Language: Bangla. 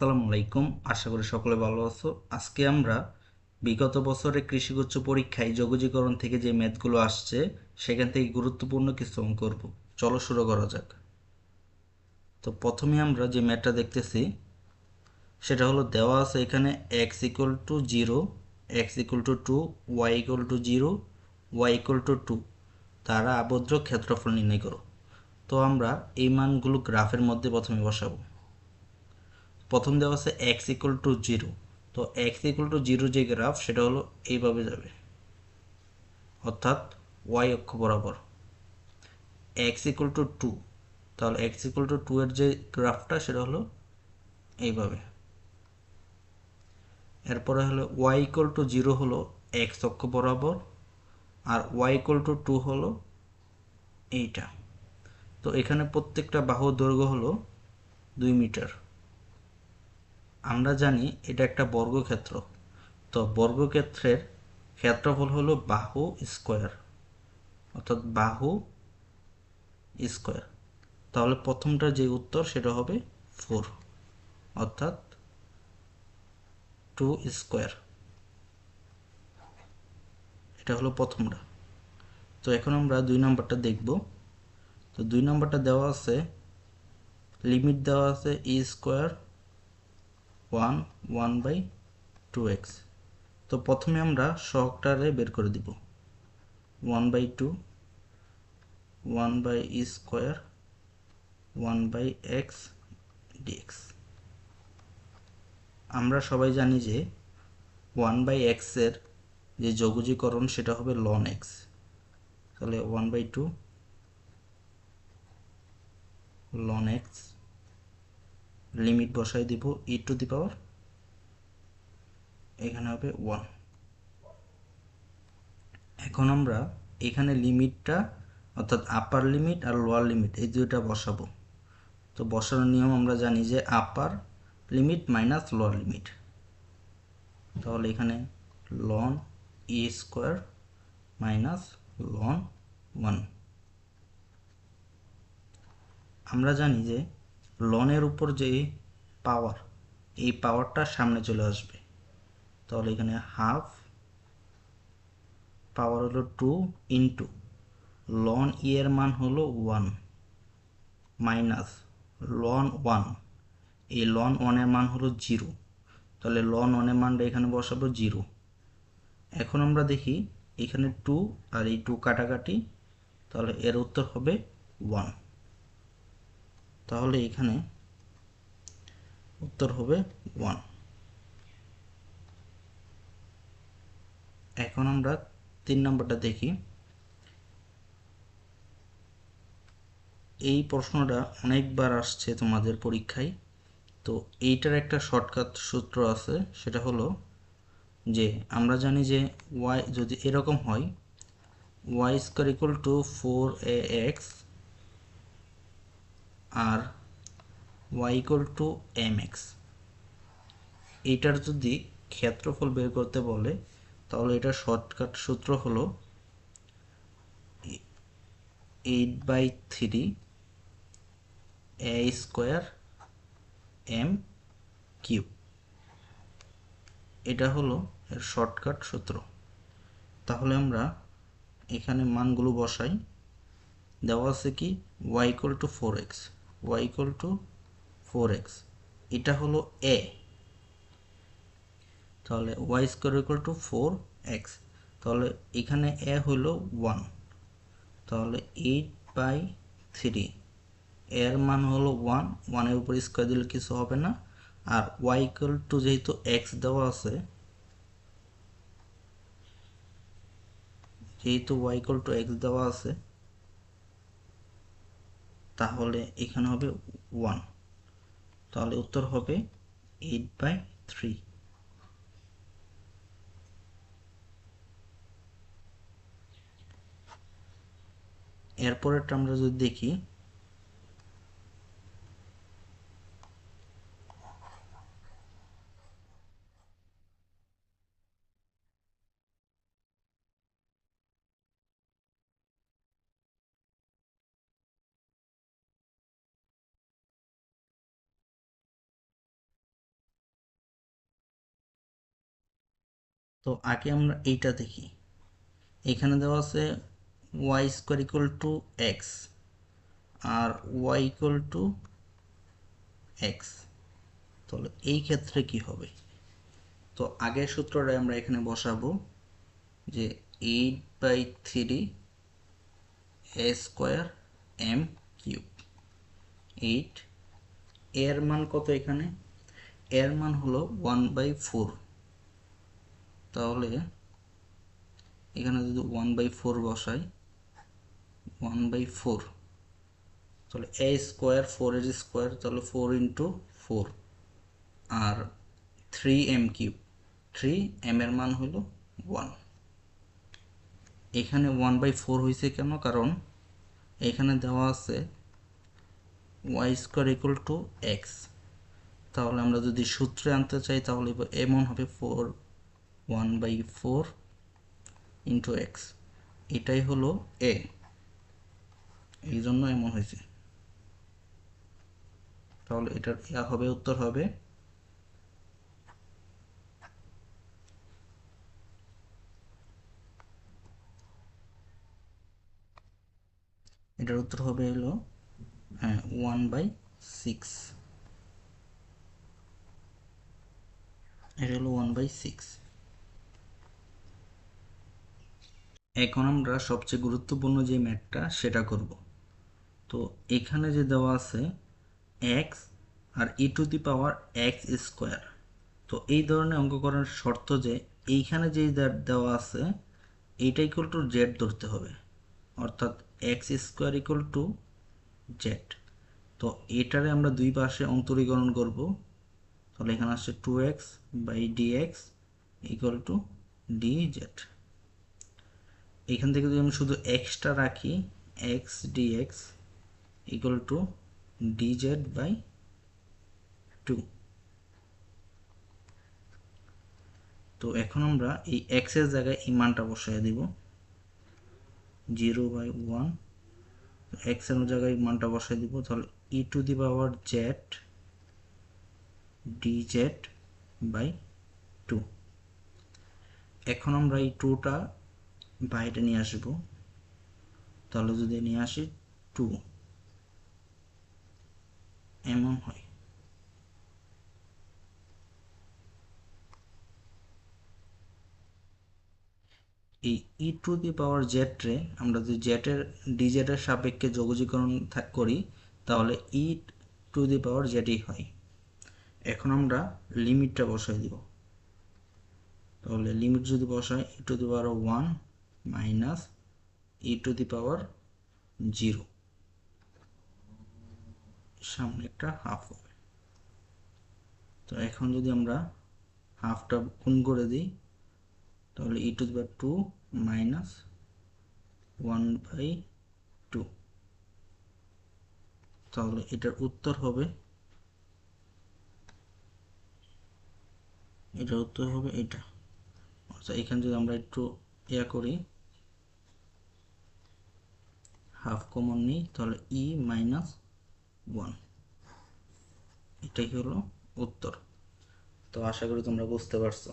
আসসালামু আলাইকুম। আশা করি সকলে ভালো আছো। আজকে আমরা বিগত বছরে কৃষিগুচ্ছ পরীক্ষায় যোগজীকরণ থেকে যে ম্যাথগুলো আসছে, সেখান থেকে গুরুত্বপূর্ণ কিছু অঙ্ক করব। চলো শুরু করা যাক। তো প্রথমে আমরা যে ম্যাথটা দেখতেছি, সেটা হলো দেওয়া আছে এখানে x equal to zero x equal to two y equal to zero y equal to two তারা আবদ্ধ ক্ষেত্রফল নির্ণয় করো। তো আমরা এই মানগুলো গ্রাফের মধ্যে প্রথমে বসাবো। প্রথম দেওয়া আছে এক্স ইকুয়াল টু জিরো তো এক্স ইকুয়াল টু জিরো যে গ্রাফ সেটা হলো এইভাবে যাবে। অর্থাৎ ওয়াই অক্ষ বরাবর। এক্স ইকুয়াল টু টু তাহলে এক্স ইকুয়াল টু টু এর যে গ্রাফটা সেটা হলো এইভাবে। এরপরে হলো ওয়াই ইকুয়াল টু জিরো হলো এক্স অক্ষ বরাবর, আর ওয়াই ইকুয়াল টু টু হলো এইটা। তো এখানে প্রত্যেকটা বাহু দৈর্ঘ্য হলো দুই মিটার। আমরা জানি এটা একটা বর্গক্ষেত্র। তো বর্গক্ষেত্রের ক্ষেত্রফল হলো বাহু স্কোয়ার, অর্থাৎ বাহু স্কোয়ার। তাহলে প্রথমটা যে উত্তর, সেটা হবে ফোর, অর্থাৎ টু স্কোয়ার। এটা হলো প্রথমটা। তো এখন আমরা দুই নম্বরটা দেখব। তো দুই নম্বরটা দেওয়া আছে, লিমিট দেওয়া আছে e square one one by two x. তো প্রথমে আমরা শখটারে বের করে দিব। One by two, one by e square, one by x dx. আমরা সবাই জানি যে ওয়ান বাই এক্সের যে যোগজীকরণ সেটা হবে লন এক্স তাহলে one by two ln x limit বসাই দিব ই টু দি পাওয়ার এখানে হবে ওয়ান এখন আমরা এখানে লিমিটটা, অর্থাৎ আপার লিমিট আর লোয়ার লিমিট এই দুইটা বসাবো। তো বসানোর নিয়ম আমরা জানি যে upper limit minus lower limit তাহলে এখানে ln e square minus ln one আমরা জানি যে লনের উপর যে পাওয়ার এই পাওয়ারটা সামনে চলে আসবে। তাহলে এখানে হাফ পাওয়ার হলো টু ইন্টু লন ই এর মান হলো ওয়ান মাইনাস লন ওয়ান এই লন ওয়ানের মান হলো জিরো তাহলে লন ওয়ানের মানটা এখানে বসাবো জিরো এখন আমরা দেখি এখানে টু আর এই টু কাটাকাটি, তাহলে এর উত্তর হবে ওয়ান তাহলে এখানে উত্তর হবে ওয়ান এখন আমরা তিন নম্বরটা দেখি। এই প্রশ্নটা অনেকবার আসছে তোমাদের পরীক্ষায়। তো এইটার একটা শর্টকাট সূত্র আছে, সেটা হলো যে আমরা জানি যে ওয়াই যদি এরকম হয় y square equal to four a x R y equal to m x এইটার যদি ক্ষেত্রফল বের করতে বলে, তাহলে এটা শর্টকাট সূত্র হলো eight by three a square m cube এটা হলো এর শর্টকাট সূত্র। তাহলে আমরা এখানে মানগুলো বসাই। দেওয়া আছে কি y two four x y equal to four x এটা হলো এ তাহলে y square equal to four x তাহলে এখানে এ হলো ওয়ান তাহলে এইট বাই থ্রি এর মান হলো ওয়ান ওয়ানের উপর স্কোয়ার দিলে কিছু হবে না। আর ওয়াই ইকুয়াল টু যেহেতু এক্স দেওয়া আছে, যেহেতু ওয়াই ইকুয়াল টু এক্স দেওয়া আছে তাহলে এখানে হবে ওয়ান তাহলে উত্তর হবে এইট বাই থ্রি এরপরেরটা আমরা যদি দেখি তো আগে আমরা এইটা দেখি। এখানে দেওয়া আছে y square equal to x R y equal to x তাহলে এই ক্ষেত্রে কি হবে? তো আগের সূত্রটা আমরা এখানে বসাবো যে eight by three a square m cube eight এর মান কত এখানে? এর মান হলো ওয়ান বাই ফোর তাহলে এখানে যদি ওয়ান বাই ফোর বসাই ওয়ান বাই ফোর তাহলে এ স্কোয়ার ফোর এর স্কোয়ার তাহলে ফোর ইন্টু ফোর আর three m cube three m এর মান হলো ওয়ান এখানে ওয়ান বাই ফোর হয়েছে কেন? কারণ এখানে দেওয়া আছে y square equal to x তাহলে আমরা যদি সূত্রে আনতে চাই, তাহলে এমন হবে four one by four into x. এটাই হলো এ এই জন্য এমন হয়েছে। তাহলে এটার হবে, উত্তর হবে। এটার উত্তর হবে হলো হ্যাঁ ওয়ান বাই সিক্স। এটা হলো ওয়ান বাই সিক্স। এখন আমরা সবচেয়ে গুরুত্বপূর্ণ যে ম্যাথটা সেটা করব। তো এখানে যে দেওয়া আছে x R e to the power x square তো এই ধরনের অঙ্ক করার শর্ত যে এইখানে যে দেওয়া আছে, এইটা ইকুয়াল টু জেড ধরতে হবে। অর্থাৎ x square equal to z তো এটারে আমরা দুই পাশে অন্তরীকরণ করব। তাহলে এখানে আসছে two x by d x equal to d z এখান থেকে যদি আমি শুধু এক্সটা রাখি x d x equal to d z by two তো এখন আমরা এই এক্সের জায়গায় এই মানটা বসাই দিব জিরো বাই ওয়ান এক্সের জায়গায় মানটা বসাই দিব, তাহলে e to the power z d z by two এখন আমরা এই টুটা বাইরে নিয়ে আসব। তাহলে যদি নিয়ে আসি, টু। এমন হয়। এই ই টু দি পাওয়ার জেড রে আমরা যদি জেটের ডিজেটের সাপেক্ষে যোগজীকরণ করি, তাহলে ই টু দি পাওয়ার জেডই হয়। এখন আমরা লিমিটটা বসাই দিব। তাহলে লিমিট যদি বসাই e to the power one minus e to the power zero সামনে একটা হাফ হবে। তো এখন যদি আমরা হাফটা গুণ করে দিই, তাহলে e to the power two minus one by two তাহলে এটার উত্তর হবে, এটার উত্তর হবে এটা। আচ্ছা এখানে যদি আমরা একটু ইয়া করি। হাফ কমন নিই, তাহলে ই মাইনাস ওয়ান এটাই হলো উত্তর। তো আশা করি তোমরা বুঝতে পারছ।